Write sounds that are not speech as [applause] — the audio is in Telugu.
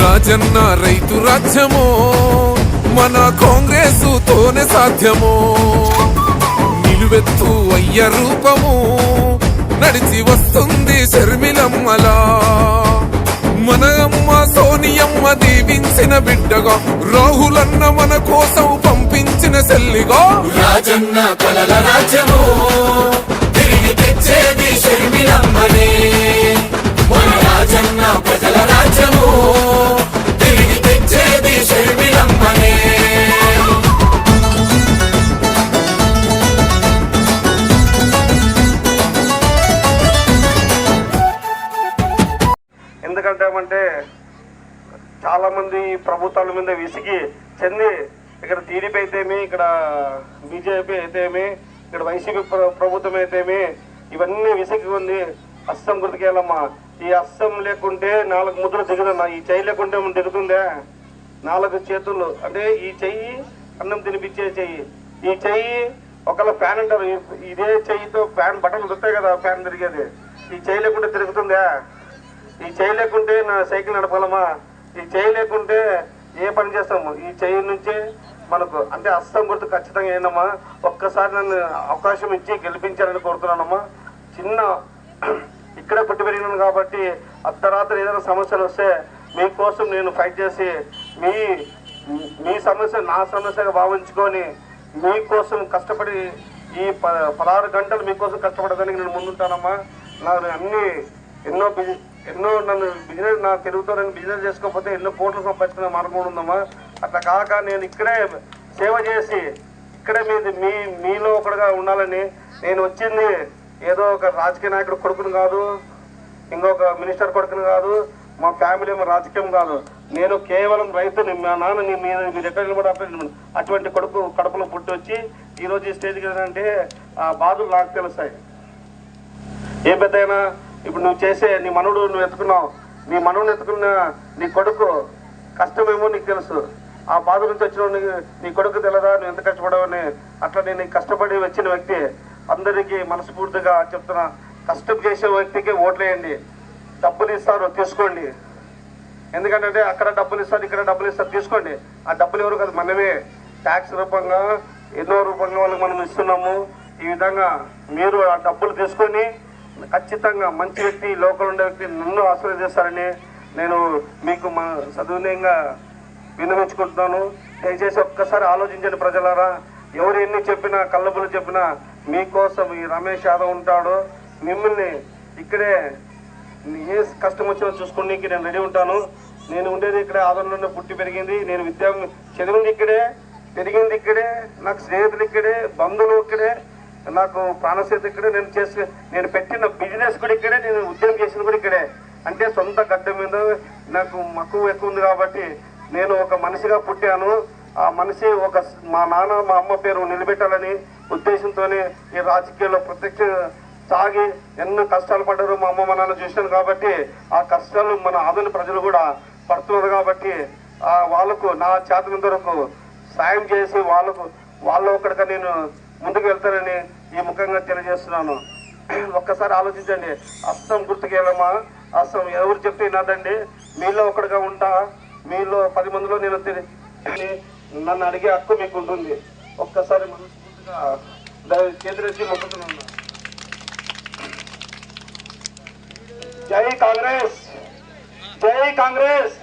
రాజన్న రైతు రాజ్యమో మన కాంగ్రెస్ తోనే సాధ్యమో. నిలువెత్తు అయ్య రూపము నడిచి వస్తుంది శర్మిలమ్మలా మన అమ్మ సోనియమ్మ దీవించిన బిడ్డగా రాహులన్న మన కోసం పంపించిన సెల్లిగా రాజన్న కలల రాజ్యమో ఎందుకంటామంటే చాలా మంది ప్రభుత్వాల మీద విసిగి చెంది ఇక్కడ టీడీపీ అయితేమి ఇక్కడ బీజేపీ అయితేమి ఇక్కడ వైసీపీ ప్రభుత్వం అయితేమి ఇవన్నీ విసిగి ఉంది. అస్సం గుర్తుకెళ్ళమ్మా ఈ అస్సం లేకుంటే నాలుగు ముద్ర దిగుదమ్మా ఈ చెయ్యి లేకుంటే మనం దిగుతుందే? నాలుగు చేతులు. అంటే ఈ చెయ్యి అన్నం తినిపించే చెయ్యి. ఈ చెయ్యి ఒకళ్ళ ఫ్యాన్ అంటారు. ఇదే చెయ్యితో ఫ్యాన్ బటన్ దొరుకుతాయి కదా ఫ్యాన్ తిరిగేది. ఈ చెయ్యి లేకుంటే తిరుగుతుందా? ఈ చేయి లేకుంటే నా సైకిల్ నడపగలమా ఈ చేయి లేకుంటే ఏ పని చేస్తాము? ఈ చేయి నుంచే మనకు అంటే అస్తం గుర్తు ఖచ్చితంగా ఏందమ్మా? ఒక్కసారి నన్ను అవకాశం ఇచ్చి గెలిపించాలని కోరుతున్నానమ్మా. చిన్న [clears throat] ఇక్కడే పుట్టి పెరిగినాను కాబట్టి అర్ధరాత్రి ఏదైనా సమస్యలు వస్తే మీకోసం నేను ఫైట్ చేసి మీ మీ సమస్య నా సమస్యగా భావించుకొని మీకోసం కష్టపడి ఈ ప పదహారు గంటలు మీకోసం కష్టపడడానికి నేను ముందుంటానమ్మా. నాకు అన్ని ఎన్నో బిజి- ఎన్నో నన్ను బిజినెస్ నా తెలుగుతో నేను బిజినెస్ చేసుకోకపోతే ఎన్నో కోట్లు సంపాదించుకునే మార్గం కూడా ఉందమ్మా. అట్లా కాక నేను ఇక్కడే సేవ చేసి ఇక్కడే మీది మీ మీలో ఒకటిగా ఉండాలని నేను వచ్చింది. ఏదో ఒక రాజకీయ నాయకుడు కొడుకుని కాదు ఇంకొక మినిస్టర్ కొడుకుని కాదు మా ఫ్యామిలీ ఏమో రాజకీయం కాదు. నేను కేవలం రైతుని మా నాన్న మీరు మీరు ఎక్కడ నిలబడి అక్కడ అటువంటి కొడుకు కడుపులో పుట్టి వచ్చి ఈరోజు ఈ స్టేజ్కి అంటే ఆ బాధలు నాకు తెలుస్తాయి. ఏ పెద్దయినా ఇప్పుడు నువ్వు చేసే నీ మనుడు నువ్వు ఎత్తుకున్నావు. నీ మనవుని ఎత్తుకున్న నీ కొడుకు కష్టమేమో నీకు తెలుసు. ఆ బాధ నుంచి వచ్చిన నీ- కొడుకు తెలదా? నువ్వు ఎంత కష్టపడవని అట్లా నేను కష్టపడి వచ్చిన వ్యక్తి అందరికీ మనస్ఫూర్తిగా చెప్తున్నా. కష్టం చేసే వ్యక్తికి ఓట్లేయండి. డబ్బులు ఇస్తారు తీసుకోండి. ఎందుకంటే అక్కడ డబ్బులు ఇస్తారు ఇక్కడ డబ్బులు ఇస్తారు తీసుకోండి. ఆ డబ్బులు ఎవరు కాదు మనమే. ట్యాక్స్ రూపంగా ఎన్నో రూపంగా వాళ్ళకి మనం ఇస్తున్నాము. ఈ విధంగా మీరు ఆ డబ్బులు తీసుకొని ఖచ్చితంగా మంచి వ్యక్తి లోకల్ ఉండే వ్యక్తి నన్ను ఆశీర్వదిస్తారని నేను మీకు మా సదునయంగా విన్నవించుకుంటున్నాను. దయచేసి ఒక్కసారి ఆలోచించండి ప్రజలారా. ఎవరు ఎన్ని చెప్పినా కళ్ళబులు చెప్పినా మీకోసం ఈ రమేష్ యాదవ్ ఉంటాడు. మిమ్మల్ని ఇక్కడే ఏ కష్టం వచ్చినా చూసుకోడానికి నేను రెడీ ఉంటాను. నేను ఉండేది ఇక్కడే ఆదరణలో పుట్టి పెరిగింది. నేను విద్యా చదివింది ఇక్కడే పెరిగింది ఇక్కడే నాకు స్నేహితులు ఇక్కడే బంధువులు ఇక్కడే. నాకు ప్రాణశీత ఇక్కడే నేను చేసి నేను పెట్టిన బిజినెస్ కూడా ఇక్కడే నేను ఉద్యోగం చేసిన కూడా ఇక్కడే. అంటే సొంత గడ్డ మీద నాకు మక్కువ ఎక్కువ ఉంది కాబట్టి నేను ఒక మనిషిగా పుట్టాను. ఆ మనిషి ఒక మా నాన్న మా అమ్మ పేరు నిలబెట్టాలని ఉద్దేశంతోనే ఈ రాజకీయాల్లో ప్రత్యక్ష సాగి ఎన్నో కష్టాలు పడ్డారు మా అమ్మ మా నాన్న చూశాను కాబట్టి ఆ కష్టాలు మన ఆదరణ ప్రజలు కూడా పడుతున్నారు కాబట్టి ఆ వాళ్ళకు నా చేతనంత వరకు సాయం చేసి వాళ్ళకు వాళ్ళ ఒక్కడిగా నేను ముందుకు వెళ్తానని ఈ ముఖంగా తెలియజేస్తున్నాను. ఒక్కసారి ఆలోచించండి. అస్సం గుర్తుకెళ్ళమా అస్సం ఎవరు చెప్తే వినదండి మీలో ఒకటిగా ఉంటా. మీలో పది మందిలో నేను తెలి- నన్ను అడిగే హక్కు మీకు ఉంటుంది ఒక్కసారి మనస్ఫూర్తిగా ద- చేతులెత్తి మొక్కుతున్నాను. జై కాంగ్రెస్! జై కాంగ్రెస్!